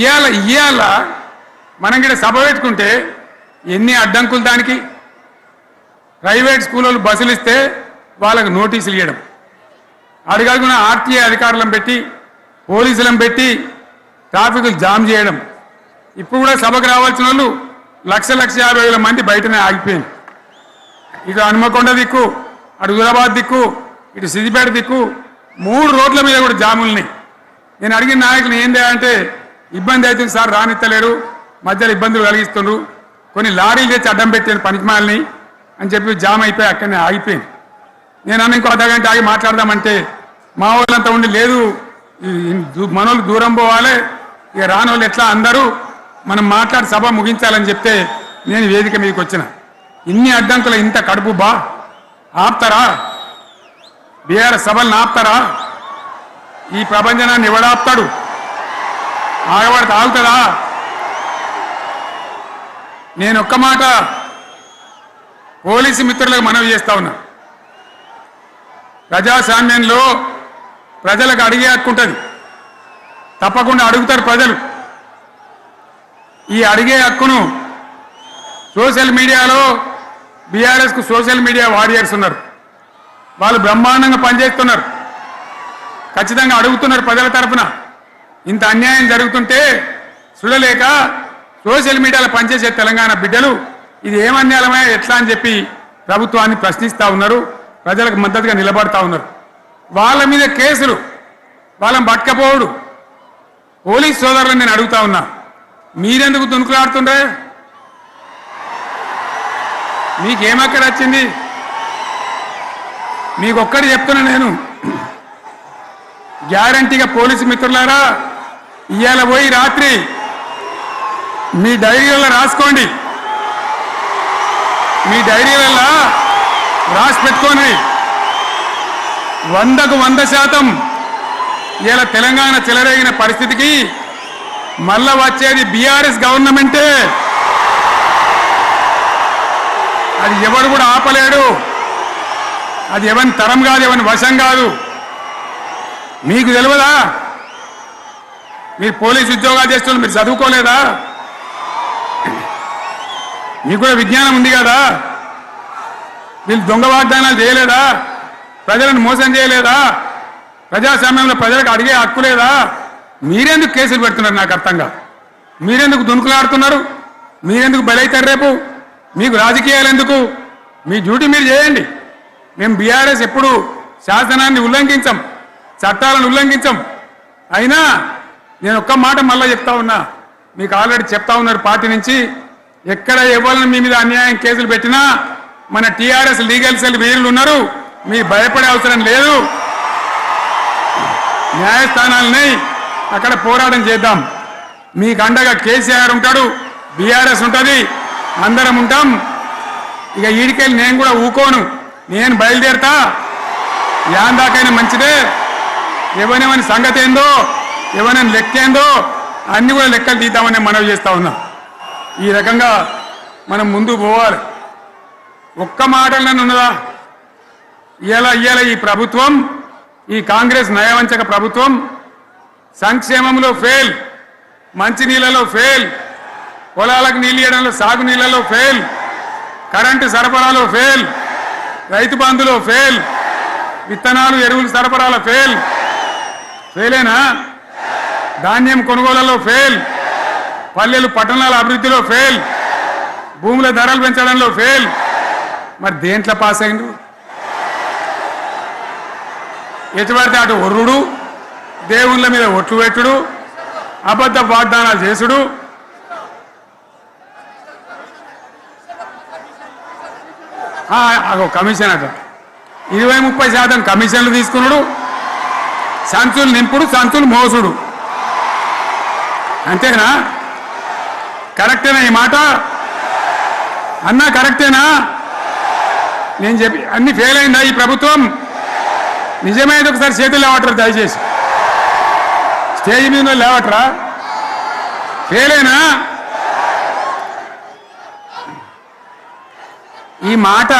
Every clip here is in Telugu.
ఇవాళ ఇవాళ మనం ఇక్కడ సభ పెట్టుకుంటే ఎన్ని అడ్డంకులు దానికి. ప్రైవేట్ స్కూళ్ళు బస్సులు ఇస్తే వాళ్ళకు నోటీసులు ఇవ్వడం అడగడుగున ఆర్టీఏ అధికారులను పెట్టి పోలీసులను పెట్టి ట్రాఫిక్లు జామ్ చేయడం. ఇప్పుడు కూడా సభకు రావాల్సిన వాళ్ళు లక్ష లక్ష యాభై వేల మంది బయటనే ఆగిపోయింది. ఇటు హనుమకొండ దిక్కు అటు హుజరాబాద్ దిక్కు ఇటు సిద్దిపేట దిక్కు మూడు రోడ్ల మీద కూడా జాములున్నాయి. నేను అడిగిన నాయకులు ఏంది అంటే ఇబ్బంది అవుతుంది సార్ రానిత్తలేరు. మధ్యలో ఇబ్బందులు కలిగిస్తుండ్రు. కొన్ని లారీలు తెచ్చి అడ్డం పెట్టాను పనికిమాలని అని చెప్పి జామ్ అయిపోయి అక్కడనే ఆగిపోయింది. నేను అన్న ఇంకో అర్ధగంట ఆగి మాట్లాడదామంటే మా వాళ్ళంతా ఉండి లేదు మనోళ్ళు దూరం పోవాలి ఇక రానోళ్ళు ఎట్లా అందరూ మనం మాట్లాడి సభ ముగించాలని చెప్తే నేను వేదిక మీదకి వచ్చిన. ఇన్ని అడ్డంకులు ఇంత కడుపు బా. ఆపుతారా? బీఆర్ సభలను ఆపుతారా? ఈ ప్రపంచనాన్ని ఎవడాపుతాడు? ఆగబడితే ఆగుతుందా నేను ఒక్క మాట పోలీసు మిత్రులకు మనవి చేస్తా ఉన్నా. ప్రజాస్వామ్యంలో ప్రజలకు అడిగే హక్కు ఉంటుంది. తప్పకుండా అడుగుతారు ప్రజలు. ఈ అడిగే హక్కును సోషల్ మీడియాలో బీఆర్ఎస్కు సోషల్ మీడియా వారియర్స్ ఉన్నారు. వాళ్ళు బ్రహ్మాండంగా పనిచేస్తున్నారు. ఖచ్చితంగా అడుగుతున్నారు ప్రజల తరఫున ఇంత అన్యాయం జరుగుతుంటే చూడలేక సోషల్ మీడియాలో పనిచేసే తెలంగాణ బిడ్డలు ఇది ఏమన్యాయమే ఎట్లా అని చెప్పి ప్రభుత్వాన్ని ప్రశ్నిస్తూ ఉన్నారు ప్రజలకు మద్దతుగా నిలబడతా ఉన్నారు. వాళ్ళ మీద కేసులు వాళ్ళని పట్టకపోవడు. పోలీస్ సోదరులను నేను అడుగుతా ఉన్నా మీరెందుకు దునుకులాడుతుండే మీకేమక్కడ వచ్చింది? మీకు చెప్తున్నా నేను. గ్యారంటీగా పోలీసు మిత్రులారా ఇవాళ పోయి రాత్రి మీ డైరీలలో రాసుకోండి. మీ డైరీలలో రాసి పెట్టుకోండి. వందకు వంద శాతం ఇలా తెలంగాణ చెలరేగిన పరిస్థితికి మళ్ళా వచ్చేది బీఆర్ఎస్ గవర్నమెంటే. అది ఎవరు కూడా ఆపలేడు. అది ఎవరి తరం కాదు ఎవరి వశం కాదు. మీకు తెలియదా? మీరు పోలీస్ ఉద్యోగాలు చేస్తున్నారు మీరు చదువుకోలేదా? మీకు కూడా విజ్ఞానం ఉంది కదా? వీళ్ళు దొంగ వాగ్దానాలు చేయలేదా? ప్రజలను మోసం చేయలేదా? ప్రజాస్వామ్యంలో ప్రజలకు అడిగే హక్కు లేదా? మీరెందుకు కేసులు పెడుతున్నారు నాకు అర్థంగా? మీరెందుకు దునుకులాడుతున్నారు? మీరెందుకు బలైతారు రేపు? మీకు రాజకీయాలు ఎందుకు? మీ డ్యూటీ మీరు చేయండి. మేము బీఆర్ఎస్ ఎప్పుడు శాసనాన్ని ఉల్లంఘించం చట్టాలను ఉల్లంఘించం. అయినా నేను ఒక్క మాట మళ్ళీ చెప్తా ఉన్నా. మీకు ఆల్రెడీ చెప్తా ఉన్నారు పార్టీ నుంచి. ఎక్కడ ఎవరిని మీ మీద అన్యాయం కేసులు పెట్టినా మన టీఆర్ఎస్ లీగల్ సెల్ వీరులు ఉన్నారు. మీ భయపడే అవసరం లేదు. న్యాయస్థానాలని అక్కడ పోరాటం చేద్దాం. మీకు అండగా కేసీఆర్ ఉంటాడు బీఆర్ఎస్ ఉంటుంది అందరం ఉంటాం. ఇక ఈడికెళ్ళి నేను కూడా ఊకోను. నేను బయలుదేరతా. యాన్ దాకైనా మంచిదే ఎవరినేమని సంగతి ఏందో ఏమైనా లెక్కేందో అన్ని కూడా లెక్కలు తీద్దామని మనవి చేస్తా ఉన్నా. ఈ రకంగా మనం ముందు పోవాలి. ఒక్క మాటలనే ఉన్నదా? ఇలా ఇవాళ ఈ ప్రభుత్వం ఈ కాంగ్రెస్ నయవంచక ప్రభుత్వం సంక్షేమంలో ఫెయిల్ మంచినీళ్ళలో ఫెయిల్ పొలాలకు నీళ్ళు ఇవ్వడంలో సాగు నీళ్ళలో ఫెయిల్ కరెంటు సరఫరాలో ఫెయిల్ రైతు బంధులో ఫెయిల్ విత్తనాలు ఎరువులు సరఫరాలో ఫెయిల్ ఫెయిలేనా ధాన్యం కొనుగోలలో ఫెయిల్ పల్లెలు పట్టణాల అభివృద్ధిలో ఫెయిల్ భూముల ధరలు పెంచడంలో ఫెయిల్ మరి దేంట్లో పాస్ అయిండు? ఎటు పడితే అటు ఒర్రుడు దేవుళ్ళ మీద ఒట్లు పెట్టుడు అబద్ధ వాగ్దానాలు చేసుడు. అగో కమిషన్ అట. ఇరవై ముప్పై శాతం కమిషన్లు తీసుకున్నాడు సంచులు నింపుడు సంచులు మోసుడు. అంతేనా? కరెక్టేనా ఈ మాట? అన్నా కరెక్టేనా? నేను చెప్పి అన్ని ఫెయిల్ అయిందా ఈ ప్రభుత్వం? నిజమైనది ఒకసారి చేతులు లేవట్రా దయచేసి. స్టేజ్ మీద లేవట్రా? ఫెయిలేనా ఈ మాట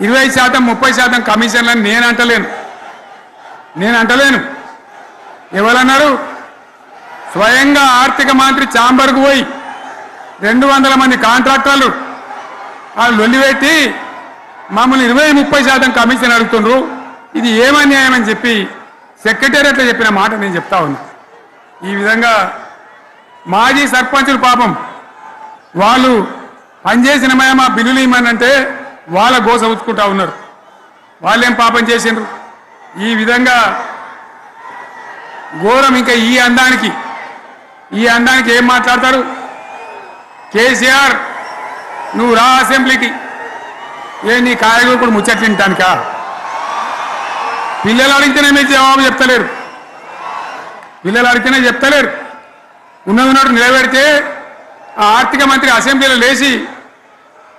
ఇరవై శాతం ముప్పై శాతం కమిషన్లని నేను అంటలేను. నేను అంటలేను. ఎవరన్నారు? స్వయంగా ఆర్థిక మంత్రి చాంబర్కు పోయి రెండు వందల మంది కాంట్రాక్టర్లు వాళ్ళు లొల్లిపెట్టి మమ్మల్ని ఇరవై ముప్పై శాతం కమిషన్ అడుగుతుండ్రు. ఇది ఏమన్యాయం అని చెప్పి సెక్రటేరియట్లో చెప్పిన మాట నేను చెప్తా ఉన్నా. ఈ విధంగా మాజీ సర్పంచులు పాపం వాళ్ళు పనిచేసిన మా బిల్లులు ఇమ్మనంటే వాళ్ళ గోస ఉంచుకుంటా ఉన్నారు. వాళ్ళేం పాపం చేసిండ్రు? ఈ విధంగా ఘోరం ఇంకా ఈ అందానికి ఈ అందానికి ఏం మాట్లాడతారు? కేసీఆర్ నువ్వు రా అసెంబ్లీకి. ఏ నీ కాయలు కూడా ముచ్చట్లు తింటానికా పిల్లలు అడిగితేనే మీరు జవాబు చెప్తలేరు. పిల్లలు అడిగితేనే చెప్తలేరు. ఉన్నది ఉన్నట్టు నిలబెడితే ఆ ఆర్థిక మంత్రి అసెంబ్లీలో లేచి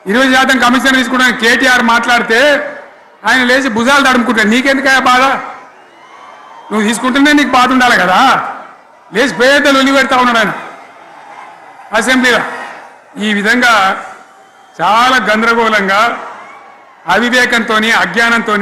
ఇరవై శాతం కమిషన్ తీసుకుంటాను కేటీఆర్ మాట్లాడితే ఆయన లేచి భుజాలు తడుముకుంటాడు నీకెందుకయ్యా బాధ? నువ్వు తీసుకుంటేనే నీకు బాధ ఉండాలి కదా? లేచి పేదలు ఉల్లి పెడతా ఉన్నాడు ఆయన. అసెంబ్లీలో. ఈ విధంగా చాలా గందరగోళంగా అవివేకంతో అజ్ఞానంతో